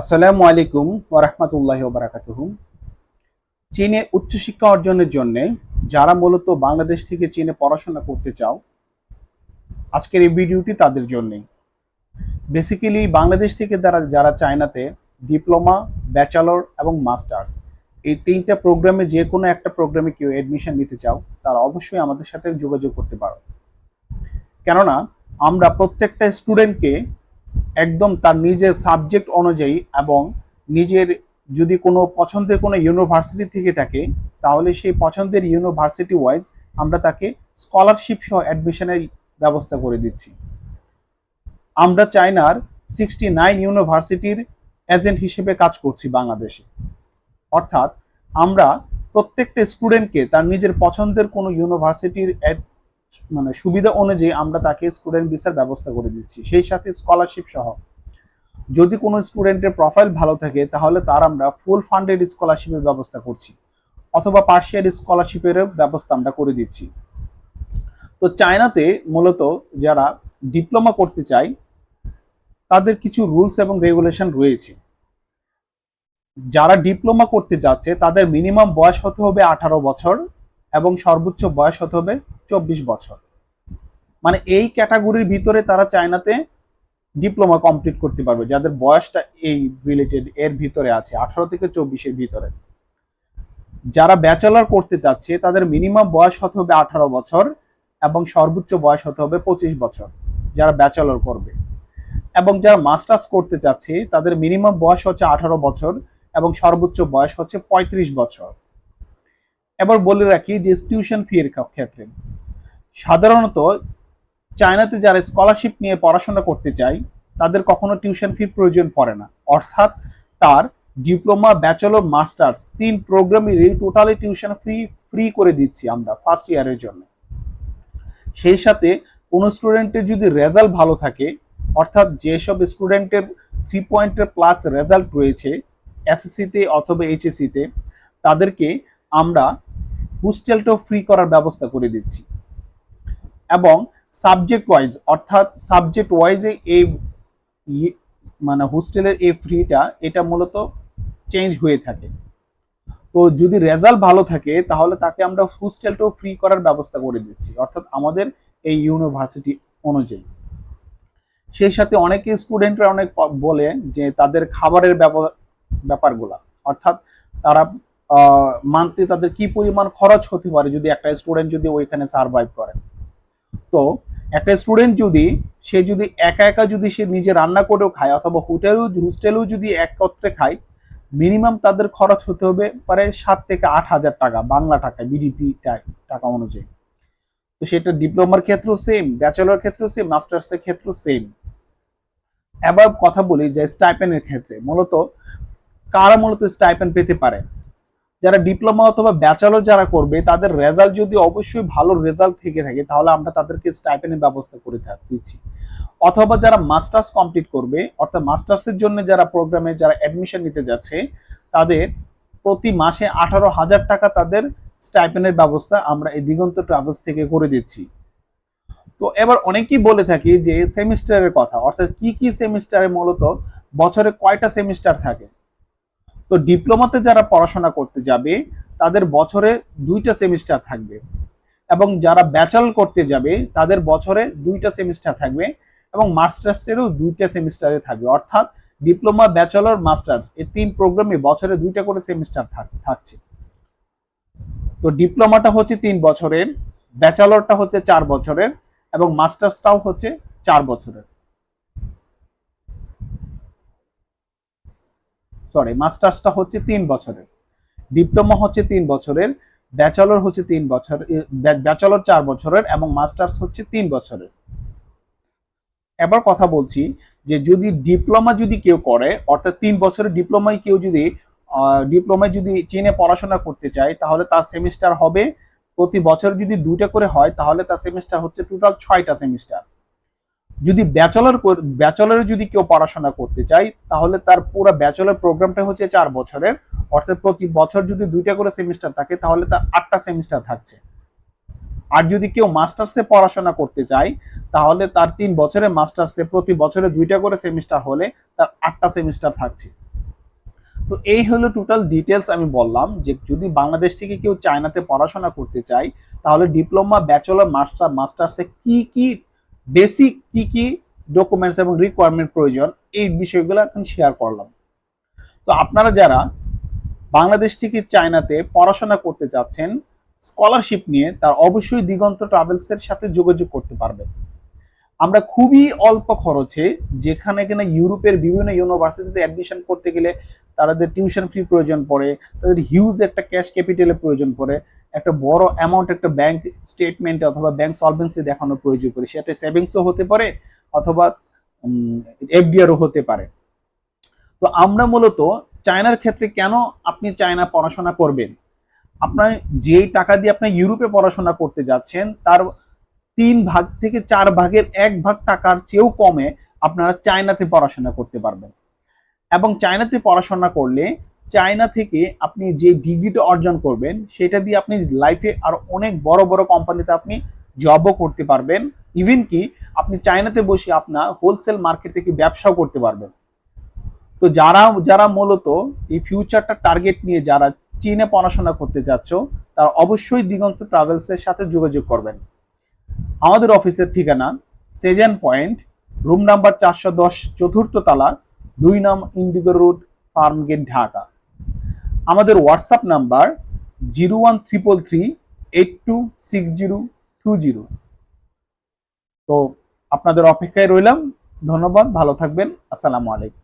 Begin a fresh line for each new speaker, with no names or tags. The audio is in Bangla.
আসসালামু আলাইকুম ওরহমতুল্লাহ বারাকাতুহ। চীনে উচ্চশিক্ষা অর্জনের জন্য যারা মূলত বাংলাদেশ থেকে চীনে পড়াশোনা করতে চাও, আজকের এই ভিডিওটি তাদের জন্যে। বেসিক্যালি বাংলাদেশ থেকে যারা যারা চায়নাতে ডিপ্লোমা, ব্যাচেলর এবং মাস্টার্স, এই তিনটা প্রোগ্রামে যে কোনো একটা প্রোগ্রামে কেউ অ্যাডমিশন নিতে চাও, তারা অবশ্যই আমাদের সাথে যোগাযোগ করতে পারো। কেননা, আমরা প্রত্যেকটা স্টুডেন্টকে একদম তার নিজের সাবজেক্ট অনুযায়ী এবং নিজের যদি কোনো পছন্দের কোনো ইউনিভার্সিটি থেকে থাকে, তাহলে সেই পছন্দের ইউনিভার্সিটি ওয়াইজ আমরা তাকে স্কলারশিপ সহ অ্যাডমিশনের ব্যবস্থা করে দিচ্ছি। আমরা চায়নার সিক্সটি নাইন ইউনিভার্সিটির এজেন্ট হিসেবে কাজ করছি বাংলাদেশে। অর্থাৎ আমরা প্রত্যেকটা স্টুডেন্টকে তার নিজের পছন্দের কোনো ইউনিভার্সিটির মানে সুবিধা অনুযায়ী আমরা তাকে স্টুডেন্ট ভিসার ব্যবস্থা করে দিচ্ছি। সেই সাথে স্কলারশিপ সহ। যদি কোনো স্টুডেন্টের প্রোফাইল ভালো থাকে, তাহলে তার আমরা ফুল ফান্ডেড স্কলারশিপের ব্যবস্থা করছি। অথবা পার্শিয়াল স্কলারশিপের ব্যবস্থা আমরা করে দিচ্ছি। তো চায়নাতে মূলত যারা ডিপ্লোমা করতে চায়, তাদের কিছু রুলস এবং রেগুলেশন রয়েছে। যারা ডিপ্লোমা করতে যাচ্ছে, তাদের মিনিমাম বয়স হতে হবে আঠারো বছর এবং সর্বোচ্চ বয়স হতে হবে চব্বিশ বছর। মানে এই ক্যাটাগরির ভিতরে তারা চায়নাতে ডিপ্লোমা কমপ্লিট করতে পারবে, যাদের বয়সটা এই রিলেটেড এর ভিতরে আছে, আঠারো থেকে চব্বিশের ভিতরে। যারা ব্যাচেলর করতে চাচ্ছে, তাদের মিনিমাম বয়স হতে হবে আঠারো বছর এবং সর্বোচ্চ বয়স হতে হবে পঁচিশ বছর, যারা ব্যাচেলর করবে। এবং যারা মাস্টার্স করতে চাচ্ছে, তাদের মিনিমাম বয়স হচ্ছে আঠারো বছর এবং সর্বোচ্চ বয়স হচ্ছে পঁয়ত্রিশ বছর। এবার বলে রাখি যে টিউশন ফি এর ক্ষেত্রে সাধারণত চায়নাতে যারা স্কলারশিপ নিয়ে পড়াশোনা করতে চায়, তাদের কখনো টিউশন ফির প্রয়োজন পড়ে না। অর্থাৎ তার ডিপ্লোমা ব্যাচেলর মাস্টার্স তিন প্রোগ্রামেরই টোটালি টিউশন ফ্রি ফ্রি করে দিচ্ছি আমরা ফার্স্ট ইয়ারের জন্য। সেই সাথে কোনো স্টুডেন্টের যদি রেজাল্ট ভালো থাকে, অর্থাৎ যেসব স্টুডেন্টের থ্রি পয়েন্টের প্লাস রেজাল্ট রয়েছে এসএসসিতে অথবা এইচএসসিতে তাদেরকে আমরা হোস্টেলটাও ফ্রি করার ব্যবস্থা করে দিচ্ছি। এবং সাবজেক্ট ওয়াইজ অর্থাৎ সাবজেক্ট ওয়াইজে এই মানে হোস্টেলের এই ফ্রিটা এটা মূলত চেঞ্জ হয়ে থাকে। তো যদি রেজাল্ট ভালো থাকে, তাহলে তাকে আমরা হোস্টেলটাও ফ্রি করার ব্যবস্থা করে দিচ্ছি। অর্থাৎ আমাদের এই ইউনিভার্সিটি অনুযায়ী। সেই সাথে অনেকে স্টুডেন্টরা অনেক বলে যে তাদের খাবারের ব্যাপারগুলা, অর্থাৎ তারা মান্থলি তাদের কি পরিমাণ খরচ হতে পারে যদি একটা স্টুডেন্ট যদি ওইখানে সার্ভাইভ করে? তো একটা স্টুডেন্ট যদি, সে যদি একা একা যদি সে নিজে রান্না করেও খায় অথবা হোটেল হোস্টেলেও যদি একত্রে খায় মিনিমাম তাদের খরচ হতে হবে পারে সাত থেকে আট হাজার টাকা, বাংলা টাকা বিডিপি টাকা অনুযায়ী। তো সেটা ডিপ্লোমার ক্ষেত্রেও সেম ব্যাচেলর ক্ষেত্রেও সেম মাস্টার্সের ক্ষেত্রেও সেম এবার কথা বলি যে স্টাইপেনের ক্ষেত্রে, মূলত কারা মূলত স্টাইপেন পেতে পারে? যারা ডিপ্লোমা অথবা ব্যাচেলর যারা করবে, তাদের রেজাল্ট যদি অবশ্যই ভালো রেজাল্ট থেকে থাকে, তাহলে আমরা তাদেরকে স্টাইপেনের ব্যবস্থা করে দিচ্ছি। অথবা যারা মাস্টার্স কমপ্লিট করবে, অর্থাৎ মাস্টার্সের জন্য যারা প্রোগ্রামে যারা অ্যাডমিশন নিতে যাচ্ছে, তাদের প্রতি মাসে আঠারো হাজার টাকা তাদের স্টাইপেনের ব্যবস্থা আমরা এই দিগন্ত ট্রাভেলস থেকে করে দিচ্ছি। তো এবার অনেকেই বলে থাকি যে সেমিস্টারের কথা, অর্থাৎ কি কি সেমিস্টারে মূলত বছরে কয়টা সেমিস্টার থাকে? তো ডিপ্লোমাতে যারা পড়াশোনা করতে যাবে, তাদের বছরে দুইটা সেমিস্টার থাকবে। এবং যারা ব্যাচেলর করতে যাবে, তাদের বছরে দুইটা সেমিস্টার থাকবে এবং মাস্টার্সেরও দুইটা সেমিস্টারে থাকবে। অর্থাৎ ডিপ্লোমা, ব্যাচেলর, মাস্টার্স এই তিন প্রোগ্রামে বছরে দুইটা করে সেমিস্টার থাকছে। তো ডিপ্লোমাটা হচ্ছে তিন বছরের, ব্যাচেলরটা হচ্ছে চার বছরের এবং মাস্টার্সটাও হচ্ছে চার বছরের। সরি মাস্টার্সটা হচ্ছে তিন বছরের। ডিপ্লোমা হচ্ছে তিন বছরের ব্যাচেলর হচ্ছে তিন বছর ব্যাচেলর চার বছরের এবং মাস্টার্স হচ্ছে তিন বছরের। এবার কথা বলছি যে যদি ডিপ্লোমা যদি কেউ করে, অর্থাৎ তিন বছরের ডিপ্লোমায় কেউ যদি ডিপ্লোমায় যদি চীনে পড়াশোনা করতে চায়, তাহলে তার সেমিস্টার হবে। প্রতি বছর যদি দুইটা করে হয়, তাহলে তার সেমিস্টার হচ্ছে টোটাল ছয়টা সেমিস্টার যদি ব্যাচেলর ব্যাচেলরে যদি কেউ পড়াশোনা করতে চায়, তাহলে তার পুরো ব্যাচেলর প্রোগ্রামটা হচ্ছে চার বছরের। অর্থাৎ প্রতি বছর যদি দুইটা করে সেমিস্টার থাকে, তাহলে তার আটটা সেমিস্টার থাকছে। আর যদি কেউ মাস্টার্সে পড়াশোনা করতে চায়, তাহলে তার তিন বছরের মাস্টার্সে প্রতি বছরে দুইটা করে সেমিস্টার হলে তার আটটা সেমিস্টার থাকছে। তো এই হলো টোটাল ডিটেলস আমি বললাম যে যদি বাংলাদেশ থেকে কেউ চায়নাতে পড়াশোনা করতে চায়, তাহলে ডিপ্লোমা ব্যাচেলর মাস্টার মাস্টার্সে কি কি বেসিক কি কি ডকুমেন্টস এবং রিকোয়ারমেন্ট প্রয়োজন, এই বিষয়গুলো এখন শেয়ার করলাম। তো আপনারা যারা বাংলাদেশ থেকে চায়নাতে পড়াশোনা করতে চাচ্ছেন স্কলারশিপ নিয়ে তার অবশ্যই দিগন্ত ট্রাভেলসের সাথে যোগাযোগ করতে পারবেন। আমরা খুবই অল্প খরচে যেখানে কিনা ইউরোপের বিভিন্ন ইউনিভার্সিটিতে অ্যাডমিশন করতে গেলে তাদের টিউশন ফি প্রয়োজন পড়ে, তাদের হিউজ একটা ক্যাশ ক্যাপিটালের প্রয়োজন পড়ে, একটা বড় অ্যামাউন্ট একটা ব্যাংক স্টেটমেন্টে অথবা ব্যাংক সলভেন্সি দেখানোর প্রয়োজন পড়ে সেটা সেভিংসও হতে পারে অথবা এফডিআরও হতে পারে। তো আমরা মূলত চায়নার ক্ষেত্রে কেন আপনি চায়না পড়াশোনা করবেন? আপনার যেই টাকা দিয়ে আপনি ইউরোপে পড়াশোনা করতে যাচ্ছেন, তার তিন ভাগ থেকে চার ভাগের এক ভাগ টাকার চেয়েও কমে আপনারা চায়নাতে পড়াশোনা করতে পারবেন। এবং চায়নাতে পড়াশোনা করলে চায়না থেকে আপনি যে ডিগ্রিটা অর্জন করবেন, সেটা দিয়ে আপনি লাইফে আরও অনেক বড় বড় কোম্পানিতে আপনি জবও করতে পারবেন। ইভেন কি, আপনি চায়নাতে বসে আপনার হোলসেল মার্কেট থেকে ব্যবসাও করতে পারবেন। তো যারা যারা মূলত এই ফিউচারটা টার্গেট নিয়ে যারা চীনে পড়াশোনা করতে যাচ্ছ, তারা অবশ্যই দিগন্ত ট্রাভেলসের সাথে যোগাযোগ করবেন। আমাদের অফিসের ঠিকানা সেজেন পয়েন্ট, রুম নাম্বার চারশো দশ, চতুর্থ তালা, দুই নাম Indigo road farm gate Dhaka. আমাদের WhatsApp number zero one triple three eight two six zero two zero. তো আপনাদের অপেক্ষায় রইলাম। ধন্যবাদ। ভালো থাকবেন। আসসালামু আলাইকুম।